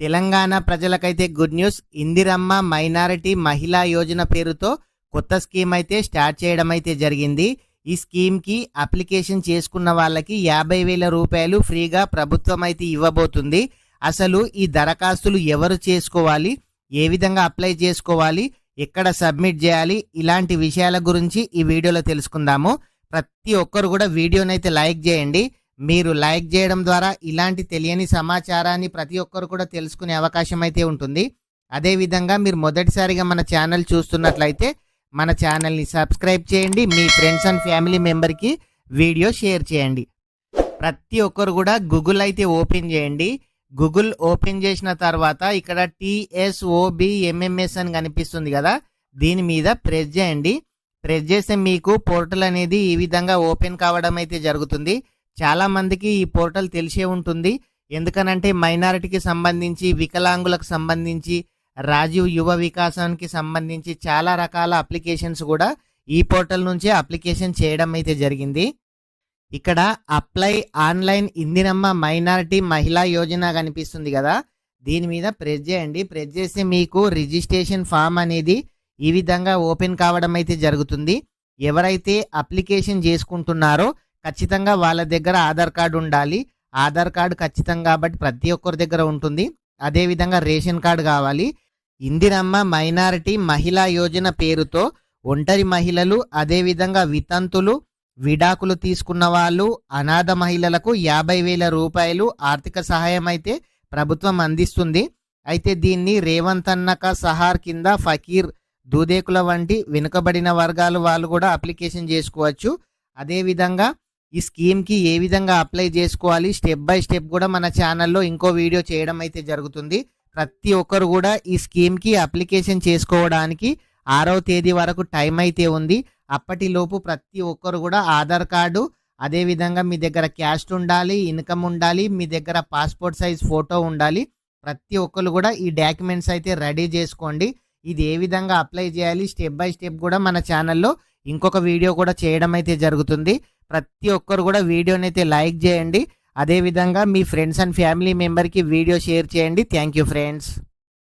తెలంగాణ ప్రజలకైతే good news. Indiramma minority మహిళా యోజన పేరుతో కొత్త స్కీమ్ అయితే స్టార్ట్ చేయడం అయితే జరిగింది. ఈ స్కీమ్కి అప్లికేషన్ చేసుకున్న వాళ్ళకి యాభై వేల రూపాయలు ఫ్రీగా ప్రభుత్వం అయితే ఇవ్వబోతుంది. అసలు ఈ దరఖాస్తులు ఎవరు చేసుకోవాలి? ఏ విధంగా అప్లై చేసుకోవాలి? ఎక్కడ సబ్మిట్ చేయాలి? ఇలాంటి విషయాల గురించి ఈ వీడియోలో తెలుసుకుందాము. ప్రతి ఒక్కరు కూడా వీడియోనైతే లైక్ చేయండి. మీరు లైక్ చేయడం ద్వారా ఇలాంటి తెలియని సమాచారాన్ని ప్రతి ఒక్కరు కూడా తెలుసుకునే అవకాశం అయితే ఉంటుంది. అదేవిధంగా మీరు మొదటిసారిగా మన ఛానల్ చూస్తున్నట్లయితే మన ఛానల్ని సబ్స్క్రైబ్ చేయండి. మీ ఫ్రెండ్స్ అండ్ ఫ్యామిలీ మెంబర్కి వీడియో షేర్ చేయండి. ప్రతి ఒక్కరు కూడా గూగుల్ అయితే ఓపెన్ చేయండి. గూగుల్ ఓపెన్ చేసిన తర్వాత ఇక్కడ టీఎస్ఓబిఎంఎంఎస్ అని కనిపిస్తుంది కదా దీని మీద ప్రెస్ చేయండి. ప్రెస్ చేస్తే మీకు పోర్టల్ అనేది ఈ విధంగా ఓపెన్ కావడం అయితే జరుగుతుంది. చాలా మందికి ఈ పోర్టల్ తెలిసే ఉంటుంది. ఎందుకనంటే మైనారిటీకి సంబంధించి వికలాంగులకు సంబంధించి రాజీవ్ యువ వికాసానికి సంబంధించి చాలా రకాల అప్లికేషన్స్ కూడా ఈ పోర్టల్ నుంచే అప్లికేషన్ చేయడం అయితే జరిగింది. ఇక్కడ అప్లై ఆన్లైన్ ఇందిరమ్మ మైనారిటీ మహిళా యోజన కనిపిస్తుంది కదా. దీని మీద ప్రెస్ చేయండి. ప్రెస్ చేస్తే మీకు రిజిస్ట్రేషన్ ఫామ్ అనేది ఈ విధంగా ఓపెన్ కావడం అయితే జరుగుతుంది. ఎవరైతే అప్లికేషన్ చేసుకుంటున్నారో ఖచ్చితంగా వాళ్ళ దగ్గర ఆధార్ కార్డు ఉండాలి. ఆధార్ కార్డు ఖచ్చితంగా కాబట్టి ప్రతి ఒక్కరి దగ్గర ఉంటుంది. అదేవిధంగా రేషన్ కార్డు కావాలి. ఇందిరమ్మ మైనారిటీ మహిళా యోజన పేరుతో ఒంటరి మహిళలు అదేవిధంగా వితంతులు విడాకులు తీసుకున్న వాళ్ళు అనాథ మహిళలకు యాభై వేల రూపాయలు ఆర్థిక సహాయం అయితే ప్రభుత్వం అందిస్తుంది. అయితే దీన్ని రేవంత్ అన్నక సహార్ కింద ఫకీర్ దూదేకుల వంటి వెనుకబడిన వర్గాలు వాళ్ళు కూడా అప్లికేషన్ చేసుకోవచ్చు. అదేవిధంగా ఈ స్కీమ్కి ఏ విధంగా అప్లై చేసుకోవాలి స్టెప్ బై స్టెప్ కూడా మన ఛానల్లో ఇంకో వీడియో చేయడం అయితే జరుగుతుంది. ప్రతి ఒక్కరు కూడా ఈ స్కీమ్కి అప్లికేషన్ చేసుకోవడానికి ఆరవ తేదీ వరకు టైం అయితే ఉంది. అప్పటిలోపు ప్రతి ఒక్కరు కూడా ఆధార్ కార్డు అదేవిధంగా మీ దగ్గర క్యాష్ ఉండాలి ఇన్కమ్ ఉండాలి మీ దగ్గర పాస్పోర్ట్ సైజ్ ఫోటో ఉండాలి. ప్రతి ఒక్కరు కూడా ఈ డాక్యుమెంట్స్ అయితే రెడీ చేసుకోండి. ఇది ఏ విధంగా అప్లై చేయాలి? స్టెప్ బై స్టెప్ కూడా మన ఛానల్లో ఇంకొక వీడియో కూడా చేయడం అయితే జరుగుతుంది. ప్రతి ఒక్కరు కూడా వీడియోని అయితే లైక్ చేయండి. అదేవిధంగా మీ ఫ్రెండ్స్ అండ్ ఫ్యామిలీ మెంబర్కి వీడియో షేర్ చేయండి. Thank you friends.